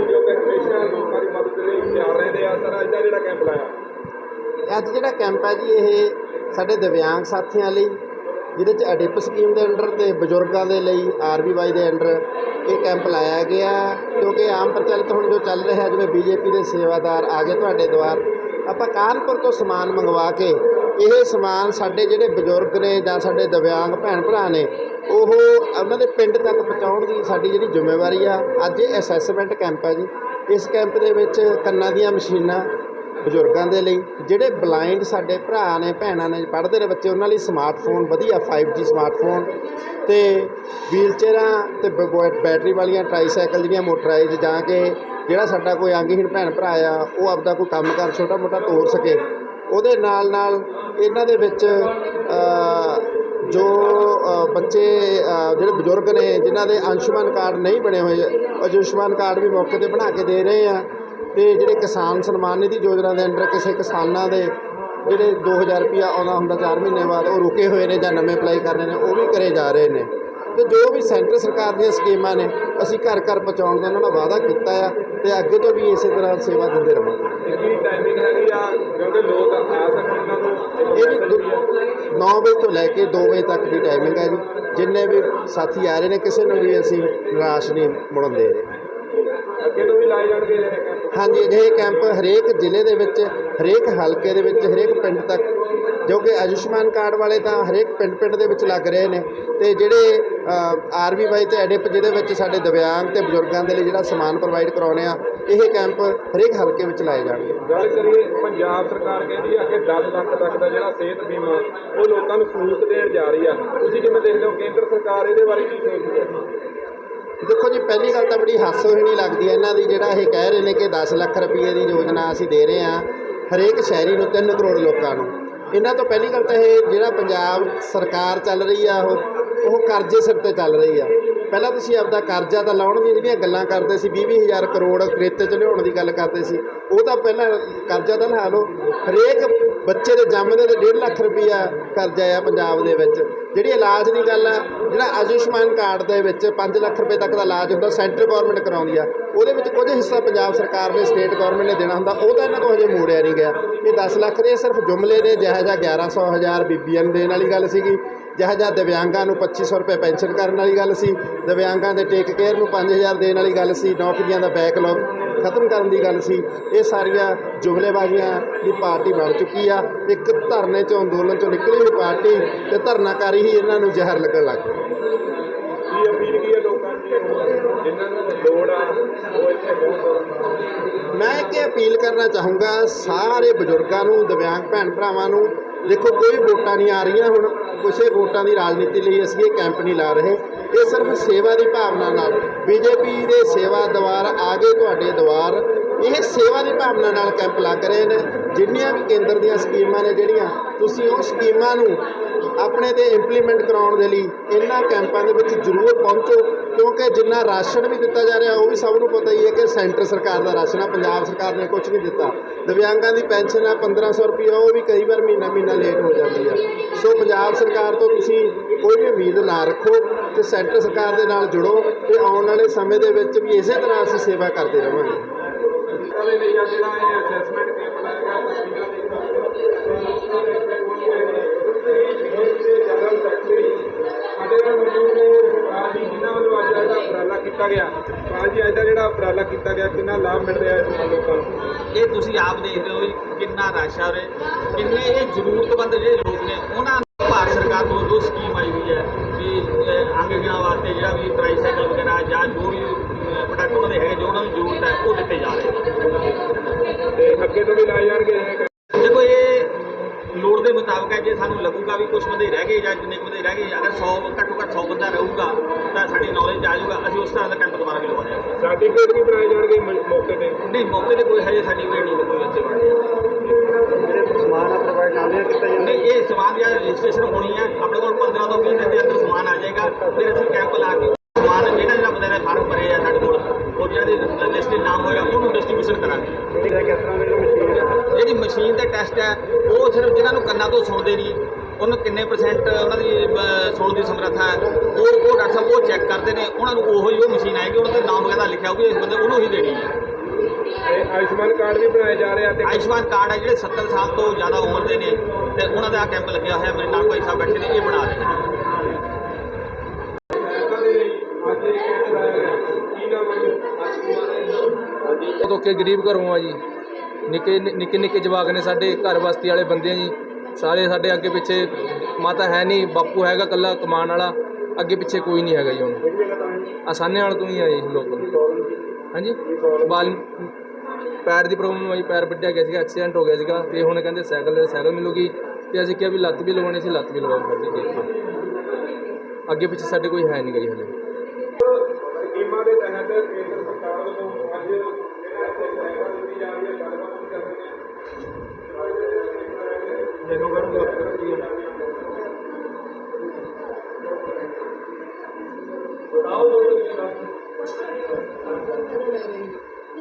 ਨੂੰ ਜੋ ਹਮੇਸ਼ਾ ਲੋਕਾਂ ਦੀ ਮਦਦ ਲਈ ਤਿਆਰ ਰਹਿੰਦੇ ਆ। ਸਰ, ਅੱਜ ਦਾ ਜਿਹੜਾ ਕੈਂਪ ਲਾਇਆ। ਅੱਜ ਜਿਹੜਾ ਕੈਂਪ ਹੈ ਜੀ, ਇਹ ਸਾਡੇ ਦਿਵਿਆਂਗ ਸਾਥੀਆਂ ਲਈ, ਜਿਹਦੇ ਚ ਅਡਿਪ ਸਕੀਮ ਦੇ ਅੰਡਰ ਤੇ ਬਜ਼ੁਰਗਾਂ ਦੇ ਲਈ ਆਰਬੀਵਾਈ ਦੇ ਅੰਡਰ ਇਹ ਕੈਂਪ ਲਾਇਆ ਗਿਆ। ਕਿਉਂਕਿ ਆਮ ਪ੍ਰਚਲਿਤ ਹੁਣ ਜੋ ਚੱਲ ਰਿਹਾ, ਜਿਵੇਂ ਬੀਜੇਪੀ ਦੇ ਸੇਵਾਦਾਰ ਆ ਗਏ ਤੁਹਾਡੇ ਦੁਆਰ, ਆਪਾਂ ਕਾਨਪੁਰ ਤੋਂ ਸਮਾਨ ਮੰਗਵਾ ਕੇ, ਇਹ ਸਮਾਨ ਸਾਡੇ ਜਿਹੜੇ ਬਜ਼ੁਰਗ ਨੇ ਜਾਂ ਸਾਡੇ ਦਿਵਿਆਂਗ ਭੈਣ ਭਰਾ ਨੇ ਉਹ ਉਹਨਾਂ ਦੇ ਪਿੰਡ ਤੱਕ ਪਹੁੰਚਾਉਣ ਦੀ ਸਾਡੀ ਜਿਹੜੀ ਜ਼ਿੰਮੇਵਾਰੀ ਆ। ਅੱਜ ਇਹ ਅਸੈਸਮੈਂਟ ਕੈਂਪ ਹੈ ਜੀ। ਇਸ ਕੈਂਪ ਦੇ ਵਿੱਚ ਕੰਨਾਂ ਦੀਆਂ ਮਸ਼ੀਨਾਂ ਬਜ਼ੁਰਗਾਂ ਦੇ ਲਈ, ਜਿਹੜੇ ਬਲਾਈਂਡ ਸਾਡੇ ਭਰਾ ਨੇ, ਭੈਣਾਂ ਨੇ, ਪੜ੍ਹਦੇ ਨੇ ਬੱਚੇ, ਉਹਨਾਂ ਲਈ ਸਮਾਰਟਫੋਨ ਵਧੀਆ 5G ਸਮਾਰਟਫੋਨ ਤੇ ਵੀਲਚੇਅਰਾਂ ਤੇ ਬ- ਬੈਟਰੀ ਵਾਲੀਆਂ ਟ੍ਰਾਈਸਾਈਕਲ ਜਿਹੜੀਆਂ ਮੋਟਰਾਈਜ਼ ਜਾਂ ਕਿ ਜਿਹੜਾ ਸਾਡਾ ਕੋਈ ਅੰਗਹੀਣ ਭੈਣ ਭਰਾ ਆ, ਉਹ ਆਪਦਾ ਕੋਈ ਕੰਮ ਕਰ ਛੋਟਾ ਮੋਟਾ ਤੋਰ ਸਕੇ। ਉਹਦੇ ਨਾਲ ਨਾਲ ਇਹਨਾਂ ਦੇ ਵਿੱਚ ਜੋ ਬੱਚੇ ਜਿਹੜੇ ਬਜ਼ੁਰਗ ਨੇ, ਜਿਨ੍ਹਾਂ ਦੇ ਆਯੁਸ਼ਮਾਨ ਕਾਰਡ ਨਹੀਂ ਬਣੇ ਹੋਏ ਆਯੁਸ਼ਮਾਨ ਕਾਰਡ ਵੀ ਮੌਕੇ ਤੇ ਬਣਾ ਕੇ ਦੇ ਰਹੇ ਆ। ਤੇ ਜਿਹੜੇ ਕਿਸਾਨ ਸਨਮਾਨ ਨਿਧੀ ਯੋਜਨਾ ਦੇ ਅੰਡਰ ਕਿਸੇ ਕਿਸਾਨਾਂ ਦੇ ਜਿਹੜੇ 2000 ਰੁਪਇਆ ਆਉਂਦਾ ਹੁੰਦਾ 4 ਮਹੀਨੇ ਬਾਅਦ ਉਹ ਰੁਕੇ ਹੋਏ ਨੇ ਜਾਂ ਨਵੇਂ ਅਪਲਾਈ ਕਰਨੇ ਨੇ, ਉਹ ਵੀ ਕਰੇ ਜਾ ਰਹੇ ਨੇ। ਤੇ ਜੋ ਵੀ ਸੈਂਟਰ ਸਰਕਾਰ ਦੀਆਂ ਸਕੀਮਾਂ ਨੇ ਅਸੀਂ ਘਰ ਘਰ ਪਹੁੰਚਾਉਣ ਦਾ ਉਹਨਾਂ ਨਾਲ ਵਾਅਦਾ ਕੀਤਾ ਆ ਤੇ ਅੱਗੇ ਤੋਂ ਵੀ ਇਸੇ ਤਰ੍ਹਾਂ ਸੇਵਾ ਦਿੰਦੇ ਰਹਾਂਗੇ ਕੀ ਟਾਈਮਿੰਗ ਹੈਗੀ ਆ? ਕਿਉਂਕਿ ਲੋਕ ਆ ਸਕਣ ਉਹਨਾਂ ਨੂੰ ਇਹ ਵੀ 9 ਵਜੇ ਤੋਂ ਲੈ ਕੇ 2 ਵਜੇ ਤੱਕ ਦੀ ਟਾਈਮਿੰਗ ਹੈ ਜੀ। ਜਿੰਨੇ ਵੀ ਸਾਥੀ ਆ ਰਹੇ ਨੇ ਕਿਸੇ ਨੂੰ ਵੀ ਅਸੀਂ ਨਿਰਾਸ਼ ਨਹੀਂ ਮੁੜਨ ਦੇ ਰਹੇ। ਅੱਗੇ ਤੋਂ ਵੀ ਲਾਏ ਜਾਣਗੇ ਇਹ ਹਾਂਜੀ ਅਜਿਹੇ ਕੈਂਪ ਹਰੇਕ ਜ਼ਿਲ੍ਹੇ ਦੇ ਵਿੱਚ ਹਰੇਕ ਹਲਕੇ ਦੇ ਵਿੱਚ ਹਰੇਕ ਪਿੰਡ ਤੱਕ ਜੋ ਕਿ ਆਯੁਸ਼ਮਾਨ ਕਾਰਡ ਵਾਲੇ ਤਾਂ ਹਰੇਕ ਪਿੰਡ ਪਿੰਡ ਦੇ ਵਿੱਚ ਲੱਗ ਰਹੇ ਨੇ ਤੇ ਜਿਹੜੇ ਆਰਬੀਵਾਈ ਤੇ ਐਡਿਪ ਜਿਹਦੇ ਵਿੱਚ ਸਾਡੇ ਦਿਵਿਆਂਗ ਤੇ ਬਜ਼ੁਰਗਾਂ ਦੇ ਲਈ ਜਿਹੜਾ ਸਮਾਨ ਪ੍ਰੋਵਾਈਡ ਕਰਾਉਣੇ ਆ ਇਹ ਕੈਂਪ ਹਰੇਕ ਹਲਕੇ ਵਿੱਚ ਲਾਏ ਜਾਣਗੇ। ਗੱਲ ਕਰੀਏ ਪੰਜਾਬ ਸਰਕਾਰ ਕਹਿੰਦੀ ਆ ਕਿ 10 ਲੱਖ ਤੱਕ ਦਾ ਜਿਹੜਾ ਸਿਹਤ ਬੀਮਾ ਉਹ ਲੋਕਾਂ ਨੂੰ ਸਹੂਲਤ ਦੇਣ ਜਾ ਰਹੀ ਆ। ਤੁਸੀਂ ਕਿਵੇਂ ਦੇਖਦੇ ਹੋ ਕੇਂਦਰ ਸਰਕਾਰ ਇਹਦੇ ਬਾਰੇ ਕੀ ਸੋਚਦੀ ਹੈ ਦੇਖੋ ਜੀ ਪਹਿਲੀ ਗੱਲ ਤਾਂ ਬੜੀ ਹਾਸੋਹੀਣੀ ਲੱਗਦੀ ਹੈ ਇਹਨਾਂ ਦੀ ਜਿਹੜਾ ਇਹ ਕਹਿ ਰਹੇ ਨੇ ਕਿ 10 ਲੱਖ ਰੁਪਏ ਦੀ ਯੋਜਨਾ ਅਸੀਂ ਦੇ ਰਹੇ ਹਾਂ ਹਰੇਕ ਸ਼ਹਿਰੀ ਨੂੰ 3 ਕਰੋੜ ਲੋਕਾਂ ਨੂੰ। ਇਹਨਾਂ ਤੋਂ ਪਹਿਲੀ ਗੱਲ ਤਾਂ ਇਹ ਜਿਹੜਾ ਪੰਜਾਬ ਸਰਕਾਰ ਚੱਲ ਰਹੀ ਆ, ਉਹ ਉਹ ਕਰਜ਼ੇ ਸਿਰ ਤੇ ਚੱਲ ਰਹੀ ਆ। ਪਹਿਲਾਂ ਤੁਸੀਂ ਆਪਦਾ ਕਰਜ਼ਾ ਤਾਂ ਲਾਉਣ ਦੀਆਂ ਜਿਹੜੀਆਂ ਗੱਲਾਂ ਕਰਦੇ ਸੀ 20 ਹਜ਼ਾਰ ਕਰੋੜ ਕ੍ਰੇਤੇ ਚ ਲਿਆਉਣ ਦੀ ਗੱਲ ਕਰਦੇ ਸੀ, ਉਹ ਤਾਂ ਪਹਿਲਾਂ ਕਰਜ਼ਾ ਤਾਂ ਲਾ ਲਓ। ਹਰੇਕ ਬੱਚੇ ਦੇ ਜੰਮਦੇ ਤੇ 1.5 ਲੱਖ ਰੁਪਈਆ ਕਰਜ਼ਾ ਆ ਪੰਜਾਬ ਦੇ ਵਿੱਚ। ਜਿਹੜੀ ਇਲਾਜ ਦੀ ਗੱਲ ਆ, ਜਿਹੜਾ ਆਯੁਸ਼ਮਾਨ ਕਾਰਡ ਦੇ ਵਿੱਚ 5 ਲੱਖ ਰੁਪਏ ਤੱਕ ਦਾ ਇਲਾਜ ਹੁੰਦਾ, ਸੈਂਟਰ ਗਵਰਨਮੈਂਟ ਕਰਾਉਂਦੀ ਆ। ਉਹਦੇ ਵਿੱਚ ਕੁਝ ਹਿੱਸਾ ਪੰਜਾਬ ਸਰਕਾਰ ਨੇ ਸਟੇਟ ਗਵਰਨਮੈਂਟ ਨੇ ਦੇਣਾ ਹੁੰਦਾ, ਉਹ ਤਾਂ ਇਹਨਾਂ ਤੋਂ ਹਜੇ ਮੋੜਿਆ ਨਹੀਂ ਗਿਆ। ਇਹ 10 ਲੱਖ ਦੇ ਸਿਰਫ ਜੁਮਲੇ ਨੇ ਜਿਹੋ ਜਿਹਾ 1100 ਹਜ਼ਾਰ ਬੀਬੀਆਂ ਨੂੰ ਦੇਣ ਵਾਲੀ ਗੱਲ ਸੀਗੀ। ਜਿਹੋ ਜਿਹਾ ਦਿਵਿਆਂਗਾਂ ਨੂੰ 2500 ਰੁਪਏ ਪੈਨਸ਼ਨ ਕਰਨ ਵਾਲੀ ਗੱਲ ਸੀ। ਦਿਵਿਆਂਗਾਂ ਦੇ ਟੇਕ ਕੇਅਰ ਨੂੰ 5000 ਦੇਣ ਵਾਲੀ ਗੱਲ ਸੀ। ਨੌਕਰੀਆਂ ਦਾ ਬੈਕਲੌਗ ਖਤਮ ਕਰਨ ਦੀ ਗੱਲ ਸੀ। ਇਹ ਸਾਰੀਆਂ ਜੁਮਲੇਬਾਜ਼ੀਆਂ ਦੀ ਪਾਰਟੀ ਬਣ ਚੁੱਕੀ ਆ। ਇੱਕ ਧਰਨੇ ਚੋਂ ਅੰਦੋਲਨ ਚੋਂ ਨਿਕਲੀ ਹੋਈ ਪਾਰਟੀ ਤੇ ਧਰਨਾਕਾਰੀ ਹੀ ਇਹਨਾਂ ਨੂੰ ਜ਼ਹਿਰ ਲੱਗਣ ਲੱਗ ਗਏ ਕੀ ਅਪੀਲ ਕੀ ਜਿਨ੍ਹਾਂ ਨੂੰ ਲੋੜ ਆ, ਉਹ ਇੱਥੇ ਪਹੁੰਚੋ ਮੈਂ ਇੱਕ ਅਪੀਲ ਕਰਨਾ ਚਾਹੂੰਗਾ, ਸਾਰੇ ਬਜ਼ੁਰਗਾਂ ਨੂੰ, ਦਿਵਿਆਂਗ ਭੈਣ ਭਰਾਵਾਂ ਨੂੰ, ਦੇਖੋ ਕੋਈ ਵੋਟਾਂ ਨਹੀਂ ਆ ਰਹੀਆਂ ਹੁਣ, ਕਿਸੇ ਵੋਟਾਂ ਦੀ ਰਾਜਨੀਤੀ ਲਈ ਅਸੀਂ ਇਹ ਕੈਂਪ ਨਹੀਂ ਲਾ ਰਹੇ। ਇਹ ਸਿਰਫ ਸੇਵਾ ਦੀ ਭਾਵਨਾ ਨਾਲ, ਬੀਜੇਪੀ ਦੇ ਸੇਵਾ ਦਵਾਰ ਆ ਗਏ ਤੁਹਾਡੇ ਦੁਆਰ ਇਹ ਸੇਵਾ ਦੀ ਭਾਵਨਾ ਨਾਲ ਕੈਂਪ ਲੱਗ ਰਹੇ ਨੇ। ਜਿੰਨੀਆਂ ਵੀ ਕੇਂਦਰ ਦੀਆਂ ਸਕੀਮਾਂ ਨੇ ਜਿਹੜੀਆਂ, ਤੁਸੀਂ ਉਹ ਸਕੀਮਾਂ ਨੂੰ ਆਪਣੇ ਤੇ ਇੰਪਲੀਮੈਂਟ ਕਰਾਉਣ ਦੇ ਲਈ ਇਹਨਾਂ ਕੈਂਪਾਂ ਦੇ ਵਿੱਚ ਜ਼ਰੂਰ ਪਹੁੰਚੋ, ਕਿਉਂਕਿ ਜਿੰਨਾ ਰਾਸ਼ਨ ਵੀ ਦਿੱਤਾ ਜਾ ਰਿਹਾ, ਉਹ ਵੀ ਸਭ ਨੂੰ ਪਤਾ ਹੀ ਹੈ ਕਿ ਸੈਂਟਰ ਸਰਕਾਰ ਦਾ ਰਾਸ਼ਨ ਆ, ਪੰਜਾਬ ਸਰਕਾਰ ਨੇ ਕੁਝ ਨਹੀਂ ਦਿੱਤਾ। ਦਿਵਿਆਂਗਾਂ ਦੀ ਪੈਨਸ਼ਨ ਆ 1500 ਰੁਪਏ ਉਹ ਵੀ ਕਈ ਵਾਰ ਮਹੀਨਾ ਮਹੀਨਾ ਲੇਟ ਹੋ ਜਾਂਦੀ ਆ। ਸੋ ਪੰਜਾਬ ਸਰਕਾਰ ਤੋਂ ਤੁਸੀਂ ਕੋਈ ਵੀ ਉਮੀਦ ਨਾ ਰੱਖੋ ਤੇ ਸੈਂਟਰ ਸਰਕਾਰ ਦੇ ਨਾਲ ਜੁੜੋ ਤੇ ਆਉਣ ਵਾਲੇ ਸਮੇਂ ਦੇ ਵਿੱਚ ਵੀ ਇਸੇ ਤਰ੍ਹਾਂ ਅਸੀਂ ਸੇਵਾ ਕਰਦੇ ਰਵਾਂਗੇ। ਉਹਦੇ ਲਈ ਜਿਹੜਾ ਇਹ ਅਸੈਸਮੈਂਟ ਕੈਂਪ ਲਾਇਆ ਗਿਆ ਤਸਵੀਰਾਂ ਦੇਖੋ। ਕੀਤਾ ਗਿਆ ਰਾਜ ਅੱਜ ਦਾ ਜਿਹੜਾ ਉਪਰਾਲਾ ਕੀਤਾ ਗਿਆ ਕਿੰਨਾ ਲਾਭ ਮਿਲ ਰਿਹਾ ਹੈ ਲੋਕਾਂ ਨੂੰ ਇਹ ਤੁਸੀਂ ਆਪ ਦੇਖਦੇ ਹੋ ਕਿੰਨਾ ਰਸ਼ ਆ ਉਰੇ। ਕਿੰਨੇ ਇਹ ਜ਼ਰੂਰਤਮੰਦ ਜਿਹੜੇ ਲੋਕ ਨੇ ਉਹਨਾਂ ਨੂੰ ਭਾਰਤ ਸਰਕਾਰ ਤੋਂ ਜੋ ਸਕੀਮ ਆਈ ਹੋਈ ਹੈ ਵੀ ਅਹ, ਅੰਗਹੀਣਾਂ ਵਾਸਤੇ ਜਿਹੜਾ ਵੀ ਟ੍ਰਾਈਸਾਈਕਲ ਵਗੈਰਾ ਜਾਂ ਜੋ ਵੀ ਪ੍ਰੋਡਕਟ ਉਹਨਾਂ ਦੇ ਹੈਗੇ ਜੋ ਉਹਨਾਂ ਨੂੰ ਜ਼ਰੂਰਤ ਹੈ ਉਹ ਦਿੱਤੇ ਜਾ ਰਹੇ ਨੇ। ਤੇ ਅੱਗੇ ਤੋਂ ਵੀ ਲਾਏ ਜਾਣਗੇ। ਮੁਤਾਬਕ ਹੈ ਜੇ ਸਾਨੂੰ ਲੱਗੂਗਾ ਵੀ ਕੁਝ ਬੰਦੇ ਰਹਿ ਗਏ ਜਾਂ ਜਿੰਨੇ ਕੁ ਬੰਦੇ ਰਹਿ ਗਏ ਅਗਰ 100 ਘੱਟੋ ਘੱਟ 100 ਬੰਦਾ ਰਹੂਗਾ ਤਾਂ ਸਾਡੀ ਨੌਲੇਜ ਆ ਜਾਊਗਾ ਅਸੀਂ ਉਸ ਤਰ੍ਹਾਂ ਦਾ ਕੈਂਪ ਦੁਬਾਰਾ ਵੀ ਲਵਾ ਦਿਆਂਗੇ ਸਰਟੀਫਿਕੇਟ ਵੀ ਬਣਾਏ ਜਾਣਗੇ ਮੌਕੇ ਤੇ? ਨਹੀਂ ਮੌਕੇ ਤੇ ਕੋਈ ਹਜੇ ਸਰਟੀਫਿਕੇਟ ਨਹੀਂ ਕੋਈ ਇੱਥੇ ਬਣਿਆ ਸਮਾਨ ਪ੍ਰੋਵਾਈਡ ਨਾਲ ਕੀਤਾ ਨਹੀਂ ਇਹ ਸਮਾਨ ਦੀ ਰਜਿਸਟ੍ਰੇਸ਼ਨ ਹੋਣੀ ਹੈ ਆਪਣੇ ਕੋਲ 15 ਤੋਂ 20 ਦਿਨ ਦੇ ਅੰਦਰ ਸਮਾਨ ਆ ਜਾਏਗਾ ਫਿਰ ਅਸੀਂ ਕੈਂਪ ਲਾ ਕੇ ਟੈਸਟ ਹੈ ਉਹ ਸਿਰਫ ਜਿਨ੍ਹਾਂ ਨੂੰ ਕੰਨਾਂ ਤੋਂ ਸੁਣਦੇ ਨਹੀਂ ਉਹਨੂੰ ਕਿੰਨੇ ਪਰਸੈਂਟ ਉਹਨਾਂ ਦੀ ਸੁਣਨ ਦੀ ਸਮਰੱਥਾ ਹੈ ਉਹ ਉਹ ਡਾਕਟਰ ਸਾਹਿਬ ਉਹ ਚੈੱਕ ਕਰਦੇ ਨੇ ਉਹਨਾਂ ਨੂੰ ਉਹੋ ਹੀ ਉਹ ਮਸ਼ੀਨ ਆਏਗੀ ਉਹਨਾਂ ਦੇ ਨਾਮ ਵਗੈਰਾ ਲਿਖਿਆ ਜਾਊਗੀ ਇਸ ਬੰਦੇ ਉਹਨੂੰ ਹੀ ਦੇਣੀ ਹੈ। ਤੇ ਆਯੁਸ਼ਮਾਨ ਕਾਰਡ ਵੀ ਬਣਾਏ ਜਾ ਰਹੇ ਆ ਤੇ ਆਯੁਸ਼ਮਾਨ ਕਾਰਡ ਹੈ ਜਿਹੜੇ 70 ਸਾਲ ਤੋਂ ਜ਼ਿਆਦਾ ਉਮਰ ਦੇ ਨੇ ਤੇ ਉਹਨਾਂ ਦਾ ਕੈਂਪ ਲੱਗਿਆ ਹੋਇਆ ਮੇਰੇ ਨਾਲ ਭਾਈ ਸਾਹਿਬ ਬੈਠੇ ਨੇ ਇਹ ਬਣਾ ਰਹੇ ਨੇ। ਉਦੋਂ ਕੇ ਗਰੀਬ ਘਰੋਂ ਆ ਜੀ। ਨਿੱਕੇ ਨਿੱਕੇ ਨਿੱਕੇ ਜਵਾਕ ਨੇ ਸਾਡੇ ਘਰ ਬਸਤੀ ਵਾਲੇ ਬੰਦੇ ਆ ਜੀ। ਸਾਰੇ ਸਾਡੇ ਅੱਗੇ ਪਿੱਛੇ ਮਾਤਾ ਹੈ ਨਹੀਂ ਬਾਪੂ ਹੈਗਾ ਕੱਲਾ ਕਮਾਉਣ ਵਾਲਾ ਅੱਗੇ ਪਿੱਛੇ ਕੋਈ ਨਹੀਂ ਹੈਗਾ ਜੀ ਹੁਣ? ਆਸਾਨੇ ਵਾਲ ਤੋਂ ਹੀ ਆ ਜੀ ਲੋਕ। ਹਾਂਜੀ? ਬਾਲ ਪੈਰ ਦੀ ਪ੍ਰੋਬਲਮ ਆਈ ਪੈਰ ਵੱਢਿਆ ਗਿਆ ਸੀਗਾ ਐਕਸੀਡੈਂਟ ਹੋ ਗਿਆ ਸੀਗਾ ਤੇ ਹੁਣ ਕਹਿੰਦੇ ਸਾਈਕਲ ਸਾਈਕਲ ਮਿਲੂਗੀ ਤੇ ਅਸੀਂ ਕਿਹਾ ਵੀ ਲੱਤ ਵੀ ਲਵਾਉਣੀ ਸੀ ਲੱਤ ਵੀ ਲਵਾਓ ਫਿਰ ਦੇਖੋ। ਅੱਗੇ ਪਿੱਛੇ ਸਾਡੇ ਕੋਈ ਹੈ ਨਹੀਂ ਗਈ ਹਲੇ। ਕਰਦੇ ਨੇ ਹੈ।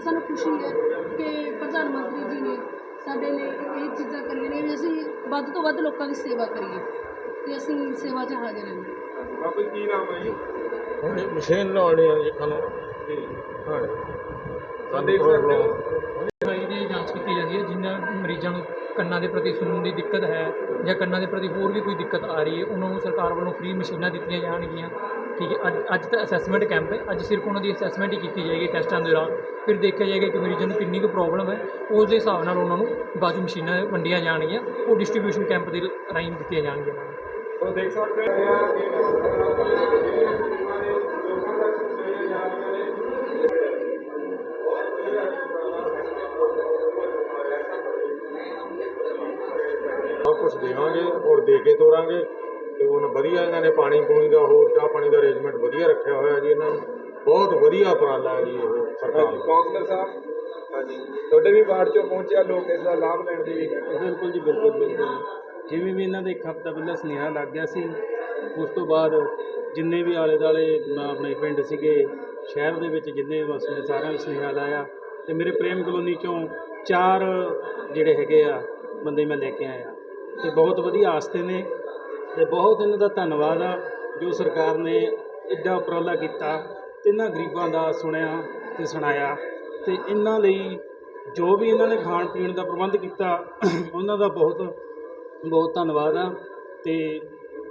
ਸਾਨੂੰ ਖੁਸ਼ੀ ਹੈ ਕਿ ਪ੍ਰਧਾਨ ਮੰਤਰੀ ਜੀ ਸਾਡੇ ਲਈ ਇਹ ਚੀਜ਼ਾਂ ਕਰੀਆਂ ਨੇ ਵੀ ਅਸੀਂ ਵੱਧ ਤੋਂ ਵੱਧ ਲੋਕਾਂ ਦੀ ਸੇਵਾ ਕਰੀਏ ਤੇ ਅਸੀਂ ਸੇਵਾ 'ਚ ਹਾਜ਼ਰ ਹਾਂ। ਬਾਪੂ ਕੀ ਨਾਮ ਹੈ ਜੀ? ਮਸ਼ੀਨ ਲਾਉਣੀ ਆ ਜੀ ਸਾਨੂੰ ਹਾਂ। ਤਾਂ ਦੇਖ ਕੰਨਾਂ ਦੇ ਪ੍ਰਤੀ ਸੁਣਨ ਦੀ ਦਿੱਕਤ ਹੈ ਜਾਂ ਕੰਨਾਂ ਦੇ ਪ੍ਰਤੀ ਹੋਰ ਵੀ ਕੋਈ ਦਿੱਕਤ ਆ ਰਹੀ ਹੈ, ਉਹਨਾਂ ਨੂੰ ਸਰਕਾਰ ਵੱਲੋਂ ਫ੍ਰੀ ਮਸ਼ੀਨਾਂ ਦਿੱਤੀਆਂ ਜਾਣਗੀਆਂ। ਠੀਕ ਹੈ, ਅੱਜ ਅੱਜ ਤਾਂ ਅਸੈਸਮੈਂਟ ਕੈਂਪ ਹੈ, ਅੱਜ ਸਿਰਫ ਉਹਨਾਂ ਦੀ ਅਸੈਸਮੈਂਟ ਹੀ ਕੀਤੀ ਜਾਏਗੀ ਟੈਸਟਾਂ ਦੇ ਦੌਰਾਨ। ਫਿਰ ਦੇਖਿਆ ਜਾਏਗਾ ਕਿ ਮਰੀਜ਼ਾਂ ਨੂੰ ਕਿੰਨੀ ਕੁ ਪ੍ਰੋਬਲਮ ਹੈ, ਉਸ ਦੇ ਹਿਸਾਬ ਨਾਲ ਉਹਨਾਂ ਨੂੰ ਬਾਜੂ ਮਸ਼ੀਨਾਂ ਵੰਡੀਆਂ ਜਾਣਗੀਆਂ, ਉਹ ਡਿਸਟ੍ਰੀਬਿਊਸ਼ਨ ਕੈਂਪ ਦੇ ਰਾਹੀਂ ਦਿੱਤੀਆਂ ਜਾਣਗੀਆਂ। ਉਹ ਦੇਖ ਸਕਦੇ ਹੋ ਕਿ ਕੁਝ ਦੇਵਾਂਗੇ ਔਰ ਦੇ ਕੇ ਤੋਰਾਂਗੇ ਤੇ ਉਹਨਾਂ ਵਧੀਆ ਇਹਨਾਂ ਨੇ ਪਾਣੀ ਪੂਣੀ ਦਾ ਹੋਰ ਚਾਹ ਪਾਣੀ ਦਾ ਅਰੇਂਜਮੈਂਟ ਵਧੀਆ ਰੱਖਿਆ ਹੋਇਆ ਜੀ ਇਹਨਾਂ ਨੇ। ਬਹੁਤ ਵਧੀਆ ਉਪਰਾਲਾ ਹੈ ਜੀ ਇਹ ਸਰਕਾਰ ਦਾ ਕਾਉਂਸਲਰ ਸਾਹਿਬ। ਹਾਂਜੀ ਤੁਹਾਡੇ ਵੀ ਵਾਰਡ ਚੋਂ ਪਹੁੰਚਿਆ ਲੋਕ ਇਸ ਦਾ ਲਾਭ ਲੈਣ ਦੀ ਵੀ ਬਿਲਕੁਲ ਜੀ ਬਿਲਕੁਲ ਬਿਲਕੁਲ ਜਿਵੇਂ ਵੀ ਇਹਨਾਂ ਦੇ ਇੱਕ ਹਫ਼ਤਾ ਪਹਿਲਾਂ ਸੁਨੇਹਾ ਲੱਗ ਗਿਆ ਸੀ ਉਸ ਤੋਂ ਬਾਅਦ ਜਿੰਨੇ ਵੀ ਆਲੇ ਦਾਲੇ ਆਪਣੇ ਪਿੰਡ ਸੀਗੇ ਸ਼ਹਿਰ ਦੇ ਵਿੱਚ ਜਿੰਨੇ ਵਸਦੇ ਸਾਰਿਆਂ ਨੂੰ ਸੁਨੇਹਾ ਲਾਇਆ ਤੇ ਮੇਰੇ ਪ੍ਰੇਮ ਕਲੋਨੀ ਚੋਂ ਚਾਰ ਜਿਹੜੇ ਹੈਗੇ ਆ ਬੰਦੇ ਮੈਂ ਲੈ ਕੇ ਆਇਆ। ਤੇ ਬਹੁਤ ਵਧੀਆ ਆਸਤੇ ਨੇ ਤੇ ਬਹੁਤ ਇਹਨਾਂ ਦਾ ਧੰਨਵਾਦ ਆ ਜੋ ਸਰਕਾਰ ਨੇ ਇੱਡਾ ਉਪਰਾਲਾ ਕੀਤਾ ਤੇ ਇਹਨਾਂ ਗਰੀਬਾਂ ਦਾ ਸੁਣਿਆ ਤੇ ਸੁਣਾਇਆ ਤੇ ਇਹਨਾਂ ਲਈ ਜੋ ਵੀ ਇਹਨਾਂ ਨੇ ਖਾਣ ਪੀਣ ਦਾ ਪ੍ਰਬੰਧ ਕੀਤਾ, ਉਹਨਾਂ ਦਾ ਬਹੁਤ ਬਹੁਤ ਧੰਨਵਾਦ ਆ ਤੇ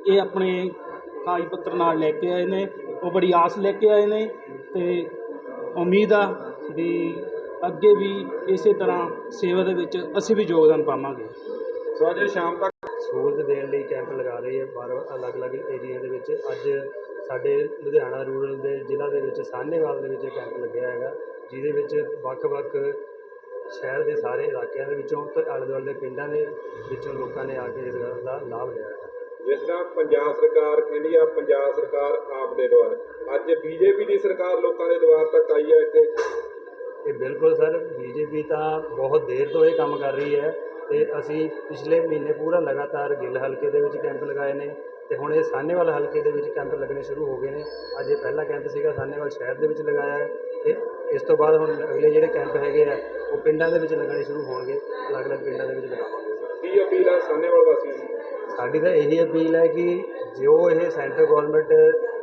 ਇਹ ਆਪਣੇ ਕਾਗਜ਼ ਪੱਤਰ ਨਾਲ ਲੈ ਕੇ ਆਏ ਨੇ, ਉਹ ਬੜੀ ਆਸ ਲੈ ਕੇ ਆਏ ਨੇ ਤੇ ਉਮੀਦ ਆ ਵੀ ਅੱਗੇ ਵੀ ਇਸੇ ਤਰ੍ਹਾਂ ਸੇਵਾ ਦੇ ਵਿੱਚ ਅਸੀਂ ਵੀ ਯੋਗਦਾਨ ਪਾਵਾਂਗੇ। ਸੋ ਅੱਜ ਸ਼ਾਮ ਤੱਕ ਸਹੂਲਤ ਦੇਣ ਲਈ ਕੈਂਪ ਲਗਾ ਰਹੇ ਹੈ ਬਾਰ ਅਲੱਗ-ਅਲੱਗ ਏਰੀਆ ਦੇ ਵਿੱਚ। ਅੱਜ ਸਾਡੇ ਲੁਧਿਆਣਾ ਰੂਰਲ ਦੇ ਜ਼ਿਲ੍ਹਾ ਦੇ ਵਿੱਚ ਸਾਹਨੇਵਾਲ ਦੇ ਵਿੱਚ ਕੈਂਪ ਲੱਗਿਆ ਹੈਗਾ ਜਿਹਦੇ ਵਿੱਚ ਵੱਖ-ਵੱਖ ਸ਼ਹਿਰ ਦੇ ਸਾਰੇ ਇਲਾਕਿਆਂ ਦੇ ਵਿੱਚੋਂ ਤੇ ਆਲੇ ਦੁਆਲੇ ਦੇ ਪਿੰਡਾਂ ਦੇ ਵਿੱਚੋਂ ਲੋਕਾਂ ਨੇ ਆ ਕੇ ਇਸ ਗੱਲ ਦਾ ਲਾਭ ਲਿਆ। ਹੈ ਜਿਸ ਤਰ੍ਹਾਂ ਪੰਜਾਬ ਸਰਕਾਰ ਕਹਿੰਦੀ ਆ ਪੰਜਾਬ ਸਰਕਾਰ ਆਪ ਦੇ ਦੁਆਰ। ਅੱਜ ਬੀਜੇਪੀ ਦੀ ਸਰਕਾਰ ਲੋਕਾਂ ਦੇ ਦੁਆਰ ਤੱਕ ਆਈ ਹੈ ਇੱਥੇ। ਇਹ ਬਿਲਕੁਲ ਸਰ ਬੀਜੇਪੀ ਤਾਂ ਬਹੁਤ ਦੇਰ ਤੋਂ ਇਹ ਕੰਮ ਕਰ ਰਹੀ ਹੈ। ਤੇ ਅਸੀਂ ਪਿਛਲੇ ਮਹੀਨੇ ਪੂਰਾ ਲਗਾਤਾਰ ਗਿੱਲ ਹਲਕੇ ਦੇ ਵਿੱਚ ਕੈਂਪ ਲਗਾਏ ਨੇ ਤੇ ਹੁਣ ਇਹ ਸਾਹਨੇਵਾਲ ਹਲਕੇ ਦੇ ਵਿੱਚ ਕੈਂਪ ਲੱਗਣੇ ਸ਼ੁਰੂ ਹੋ ਗਏ ਨੇ। ਅੱਜ ਇਹ ਪਹਿਲਾ ਕੈਂਪ ਸੀਗਾ ਸਾਹਨੇਵਾਲ ਸ਼ਹਿਰ ਦੇ ਵਿੱਚ ਲਗਾਇਆ ਹੈ ਤੇ ਇਸ ਤੋਂ ਬਾਅਦ ਹੁਣ ਅਗਲੇ ਜਿਹੜੇ ਕੈਂਪ ਹੈਗੇ ਆ ਉਹ ਪਿੰਡਾਂ ਦੇ ਵਿੱਚ ਲੱਗਣੇ ਸ਼ੁਰੂ ਹੋਣਗੇ। ਅਲੱਗ-ਅਲੱਗ ਪਿੰਡਾਂ ਦੇ ਵਿੱਚ ਲਗਾਵਾਂਗੇ ਕੀ ਅਪੀਲ ਆ ਸਾਹਨੇਵਾਲ ਵਾਸੀਆਂ ਨੂੰ? ਸਾਡੀ ਤਾਂ ਇਹੀ ਅਪੀਲ ਹੈ ਕਿ ਜੋ ਇਹ ਸੈਂਟਰ ਗਵਰਨਮੈਂਟ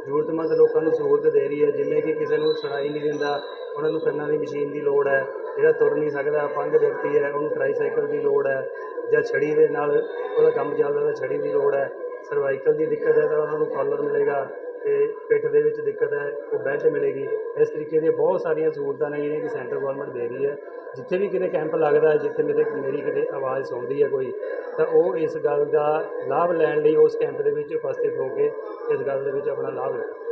ਜ਼ਰੂਰਤਮੰਦ ਲੋਕਾਂ ਨੂੰ ਸਹੂਲਤ ਦੇ ਰਹੀ ਹੈ ਜਿਵੇਂ ਕਿ ਕਿਸੇ ਨੂੰ ਸੁਣਾਈ ਨਹੀਂ ਦਿੰਦਾ ਉਹਨਾਂ ਨੂੰ ਕੰਨਾਂ ਦੀ ਮਸ਼ੀਨ ਦੀ ਲੋੜ ਹੈ, ਜਿਹੜਾ ਤੁਰ ਨਹੀਂ ਸਕਦਾ ਪੰਗ ਵਿਅਕਤੀ ਹੈ, ਉਹਨੂੰ ਟ੍ਰਾਈਸਾਈਕਲ ਦੀ ਲੋੜ ਹੈ ਜਾਂ ਛੜੀ ਦੇ ਨਾਲ ਉਹਦਾ ਕੰਮ ਚੱਲਦਾ ਤਾਂ ਛੜੀ ਦੀ ਲੋੜ ਹੈ। ਸਰਵਾਈਕਲ ਦੀ ਦਿੱਕਤ ਹੈ ਤਾਂ ਉਹਨਾਂ ਨੂੰ ਕਾਲਰ ਮਿਲੇਗਾ ਤੇ ਪਿੱਠ ਦੇ ਵਿੱਚ ਦਿੱਕਤ ਹੈ, ਉਹ ਬੈਲਟ ਮਿਲੇਗੀ। ਇਸ ਤਰੀਕੇ ਦੀਆਂ ਬਹੁਤ ਸਾਰੀਆਂ ਸਹੂਲਤਾਂ ਨੇ ਜਿਹੜੀਆਂ ਕਿ ਸੈਂਟਰ ਗਵਰਨਮੈਂਟ ਦੇ ਰਹੀ ਹੈ। ਜਿੱਥੇ ਵੀ ਕਿਤੇ ਕੈਂਪ ਲੱਗਦਾ ਹੈ, ਜਿੱਥੇ ਮੇਰੇ ਮੇਰੀ ਕਿਤੇ ਆਵਾਜ਼ ਸੁਣਦੀ ਹੈ ਕੋਈ, ਤਾਂ ਉਹ ਇਸ ਗੱਲ ਦਾ ਲਾਭ ਲੈਣ ਲਈ ਉਸ ਕੈਂਪ ਦੇ ਵਿੱਚ ਉਪਸਥਿਤ ਹੋ ਕੇ ਇਸ ਗੱਲ ਦੇ ਵਿੱਚ ਆਪਣਾ ਲਾਭ ਲੈਣ